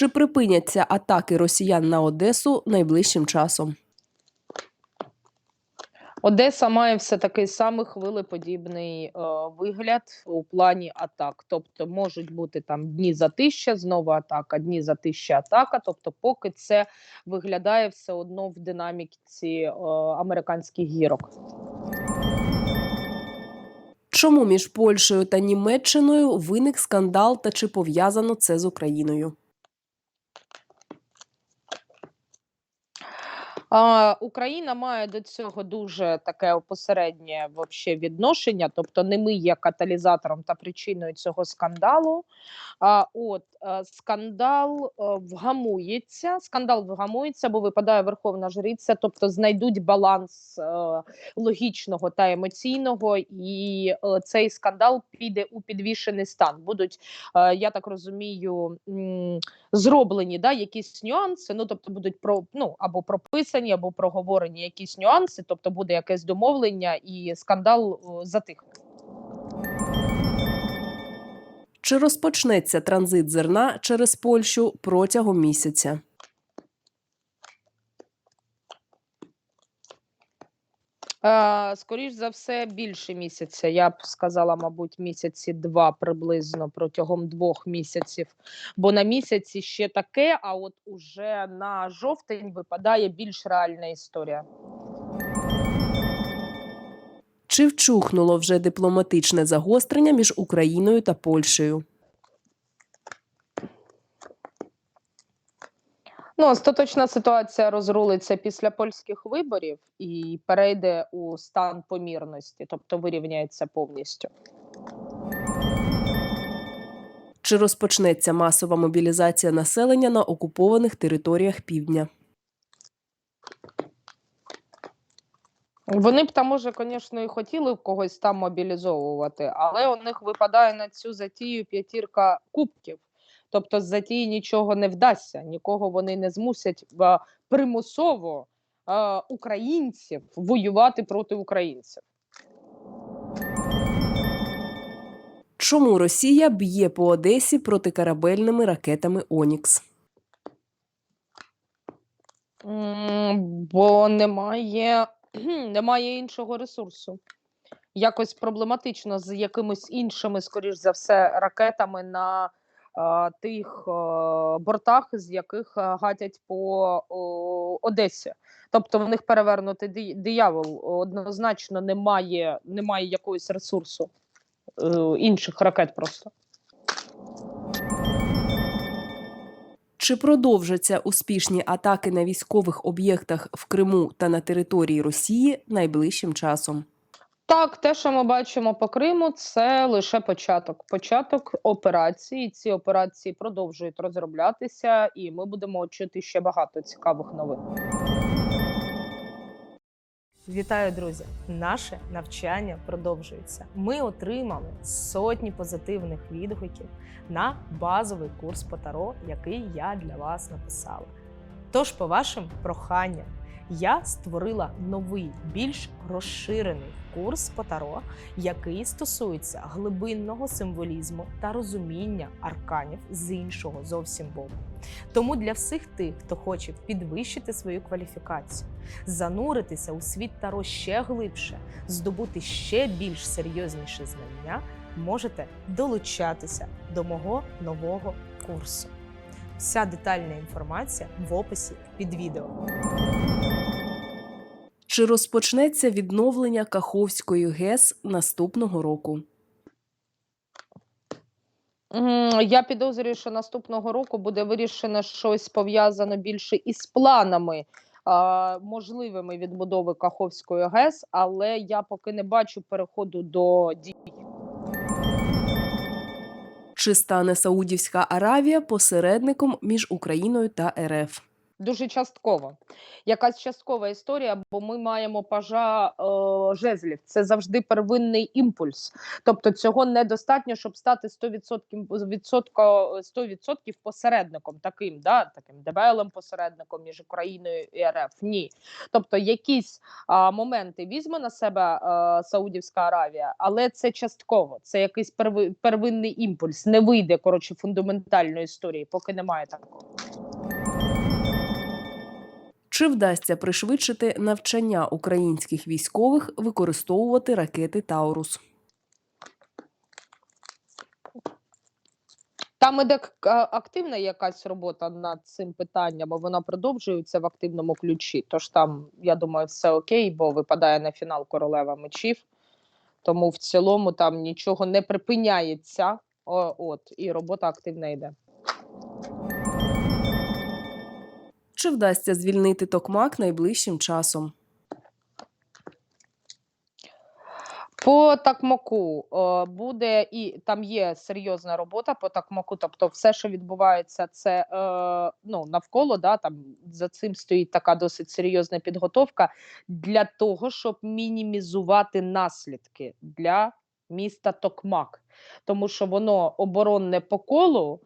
Чи припиняться атаки росіян на Одесу найближчим часом? Одеса має все такий самий хвилеподібний е, вигляд у плані атак. Тобто можуть бути там дні затища, знову атака, дні затища, атака. Тобто, поки це виглядає все одно в динаміці е, американських гірок. Чому між Польщею та Німеччиною виник скандал та чи пов'язано це з Україною? А, Україна має до цього дуже таке опосереднє вообще відношення, тобто не ми є каталізатором та причиною цього скандалу. А от е, скандал е, вгамується, скандал вгамується, бо випадає верховна жриця, тобто знайдуть баланс е, логічного та емоційного, і цей скандал піде у підвішений стан. Будуть, я так розумію, зроблені да, якісь нюанси. Ну тобто будуть про ну або прописані, або проговорені якісь нюанси, тобто буде якесь домовлення, і скандал затихне. Чи розпочнеться транзит зерна через Польщу протягом місяця? Скоріш за все, більше місяця. Я б сказала, мабуть, місяці два приблизно протягом двох місяців. Бо на місяці ще таке, а от уже на жовтень випадає більш реальна історія. Чи вчухнуло вже дипломатичне загострення між Україною та Польщею? Ну, остаточна ситуація розрулиться після польських виборів і перейде у стан помірності, тобто вирівняється повністю. Чи розпочнеться масова мобілізація населення на окупованих територіях півдня? Вони б там, може, звісно, і хотіли когось там мобілізовувати, але у них випадає на цю затію п'ятірка кубків. Тобто з затії нічого не вдасться, нікого вони не змусять примусово українців воювати проти українців. Чому Росія б'є по Одесі протикорабельними ракетами Онікс? Бо немає, немає іншого ресурсу. Якось проблематично з якимись іншими, скоріш за все, ракетами на тих бортах, з яких гатять по Одесі. Тобто в них перевернутий ди- диявол. Однозначно немає, немає якогось ресурсу е, інших ракет просто. Чи продовжаться успішні атаки на військових об'єктах в Криму та на території Росії найближчим часом? Так, те, що ми бачимо по Криму, це лише початок. Початок операції. Ці операції продовжують розроблятися, і ми будемо чути ще багато цікавих новин. Вітаю, друзі! Наше навчання продовжується. Ми отримали сотні позитивних відгуків на базовий курс по таро, який я для вас написала. Тож, по вашим проханням, я створила новий, більш розширений курс по таро, який стосується глибинного символізму та розуміння арканів з іншого зовсім боку. Тому для всіх тих, хто хоче підвищити свою кваліфікацію, зануритися у світ Таро ще глибше, здобути ще більш серйозніші знання, можете долучатися до мого нового курсу. Вся детальна інформація в описі під відео. Чи розпочнеться відновлення Каховської ГЕС наступного року? Я підозрюю, що наступного року буде вирішено щось пов'язане більше із планами. а, Можливими відбудови Каховської ГЕС, але я поки не бачу переходу до дій. Чи стане Саудівська Аравія посередником між Україною та РФ? Дуже частково. Якась часткова історія, бо ми маємо пажа е, жезлів. Це завжди первинний імпульс. Тобто цього недостатньо, щоб стати 100%, відсотко, 100% посередником, таким, да, таким дебелим посередником між Україною і РФ. Ні. Тобто якісь а, моменти візьме на себе а, Саудівська Аравія, але це частково. Це якийсь перви, первинний імпульс. Не вийде коротше фундаментальної історії, поки немає такого. Чи вдасться пришвидшити навчання українських військових використовувати ракети Таурус? Там іде активна якась робота над цим питанням, бо вона продовжується в активному ключі. Тож там, я думаю, все окей, бо випадає на фінал королева мечів. Тому в цілому там нічого не припиняється. О, от, і робота активна йде. Чи вдасться звільнити Токмак найближчим часом? По такмаку е, буде і там є серйозна робота по такмаку. Тобто, все, що відбувається, це е, ну навколо да там за цим стоїть така досить серйозна підготовка для того, щоб мінімізувати наслідки для міста Токмак, тому що воно оборонне по колу.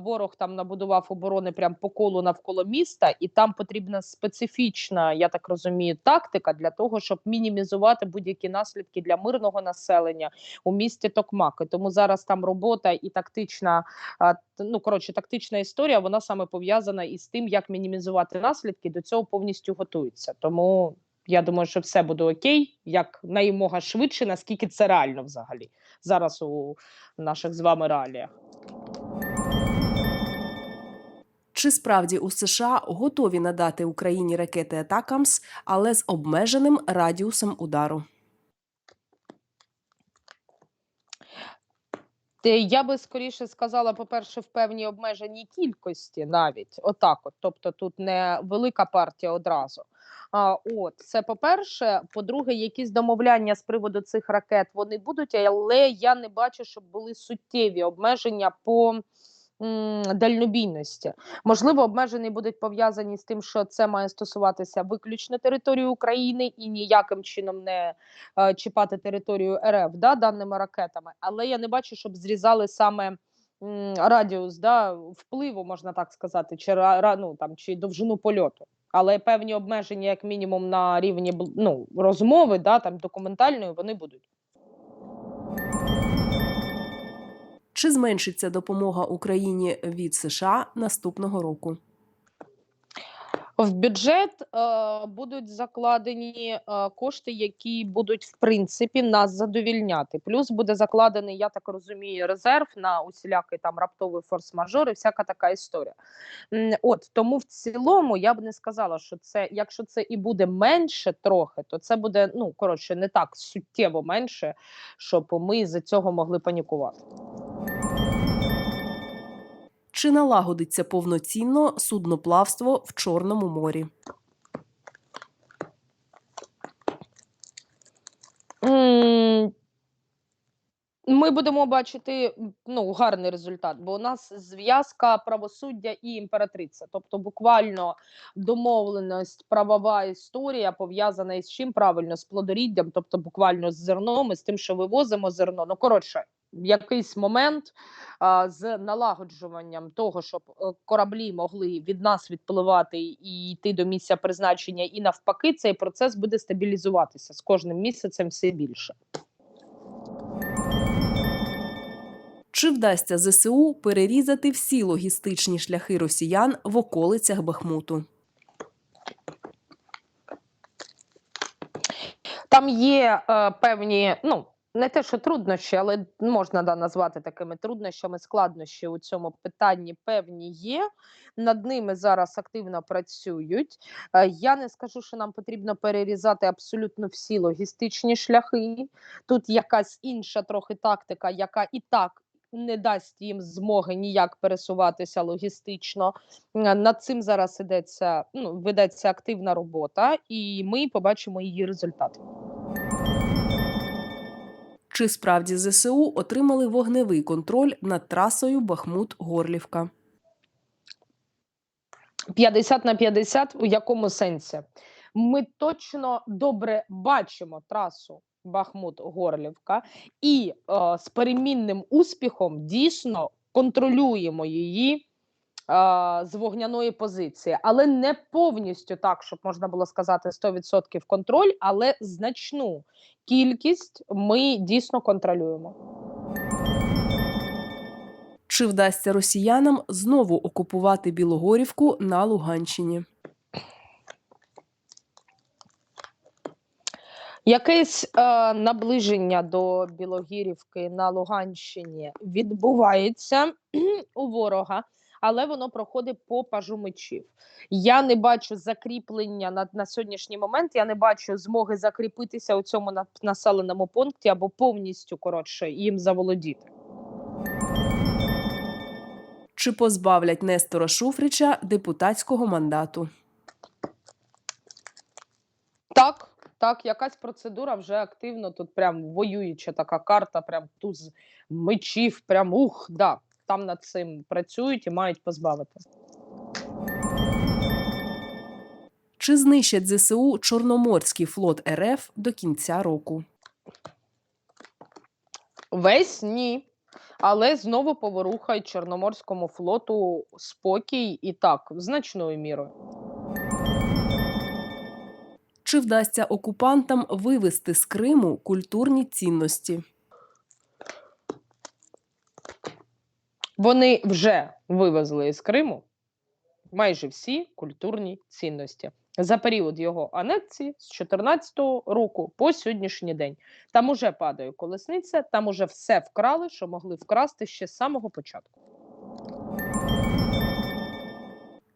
Ворог там набудував оборони прямо по колу навколо міста, і там потрібна специфічна, я так розумію, тактика для того, щоб мінімізувати будь-які наслідки для мирного населення у місті Токмак. І тому зараз там робота і тактична, ну коротше, тактична історія, вона саме пов'язана із тим, як мінімізувати наслідки. До цього повністю готується. Тому я думаю, що все буде окей, як наймога швидше, наскільки це реально взагалі зараз у наших з вами реаліях. Чи справді у США готові надати Україні ракети Атакамс, але з обмеженим радіусом удару? Я би скоріше сказала, по-перше, в певній обмеженій кількості навіть отак. От, тобто тут не велика партія одразу. А, от це по-перше. По-друге, якісь домовляння з приводу цих ракет вони будуть, але я не бачу, щоб були суттєві обмеження по дальнобійності. Можливо, обмеження будуть пов'язані з тим, що це має стосуватися виключно території України і ніяким чином не е, чіпати територію РФ да, даними ракетами. Але я не бачу, щоб зрізали саме радіус да, впливу, можна так сказати, чи ну, там, чи довжину польоту. Але певні обмеження, як мінімум, на рівні ну, розмови, да, там, документальної, вони будуть. Чи зменшиться допомога Україні від США наступного року? В бюджет е, будуть закладені е, кошти, які будуть в принципі нас задовільняти. Плюс буде закладений, я так розумію, резерв на усілякий там раптовий форс-мажор і всяка така історія. От тому в цілому я б не сказала, що це, якщо це і буде менше трохи, то це буде ну коротше не так суттєво менше, щоб ми з цього могли панікувати. Чи налагодиться повноцінно судноплавство в Чорному морі? Ми будемо бачити ну, гарний результат, бо у нас зв'язка правосуддя і імператриця. Тобто, буквально домовленість, правова історія пов'язана із чим правильно з плодоріддям, тобто буквально з зерном і з тим, що вивозимо зерно. Ну коротше, якийсь момент а, з налагоджуванням того, щоб е, кораблі могли від нас відпливати і йти до місця призначення, і навпаки, цей процес буде стабілізуватися з кожним місяцем все більше. Чи вдасться ЗСУ перерізати всі логістичні шляхи росіян в околицях Бахмуту? Там є е, певні, ну не те, що труднощі, але можна да, назвати такими труднощами, складнощі у цьому питанні певні є. Над ними зараз активно працюють. Е, я не скажу, що нам потрібно перерізати абсолютно всі логістичні шляхи. Тут якась інша трохи тактика, яка і так. Не дасть їм змоги ніяк пересуватися логістично. Над цим зараз ідеться, ну, ведеться активна робота, і ми побачимо її результати. Чи справді ЗСУ отримали вогневий контроль над трасою Бахмут-Горлівка? 50 на 50 у якому сенсі? Ми точно добре бачимо трасу Бахмут-Горлівка і е, з перемінним успіхом дійсно контролюємо її з вогняної позиції, але не повністю так, щоб можна було сказати 100% контроль, але значну кількість ми дійсно контролюємо. Чи вдасться росіянам знову окупувати Білогорівку на Луганщині? Якесь е, наближення до Білогірівки на Луганщині відбувається у ворога але воно проходить по пажу мечів. Я не бачу закріплення на, на сьогоднішній момент. Я не бачу змоги закріпитися у цьому на- населеному пункті або повністю коротше їм заволодіти. Чи позбавлять Нестора Шуфрича депутатського мандату? Так, так, якась процедура вже активно тут прям воююча така карта, прям туз мечів, прям ух, да. Там над цим працюють і мають позбавити. Чи знищать ЗСУ Чорноморський флот РФ до кінця року? Весь ні. Але знову поворухають Чорноморському флоту спокій і так, значною мірою. Чи вдасться окупантам вивести з Криму культурні цінності? Вони вже вивезли із Криму майже всі культурні цінності за період його анексії з 2014 року по сьогоднішній день. Там уже падає колесниця, там уже все вкрали, що могли вкрасти ще з самого початку.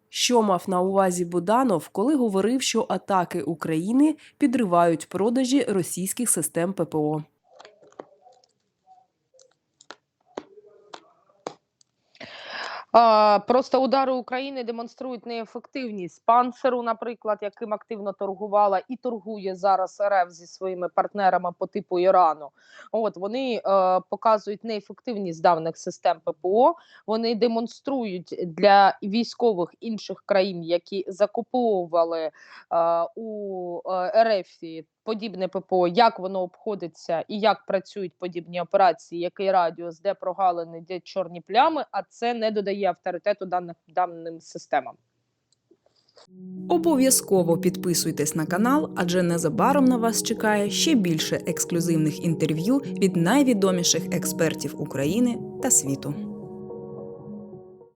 Що мав на увазі Буданов, коли говорив, що атаки України підривають продажі російських систем ППО? Просто удари України демонструють неефективність панцеру, наприклад, яким активно торгувала і торгує зараз РФ зі своїми партнерами по типу Ірану. От вони е, показують неефективність даних систем ППО. Вони демонструють для військових інших країн, які закуповували е, у е, РФ подібне ППО, як воно обходиться і як працюють подібні операції, який радіус, де прогалини, де чорні плями, а це не додає авторитету даних даним системам. Обов'язково підписуйтесь на канал, адже незабаром на вас чекає ще більше ексклюзивних інтерв'ю від найвідоміших експертів України та світу.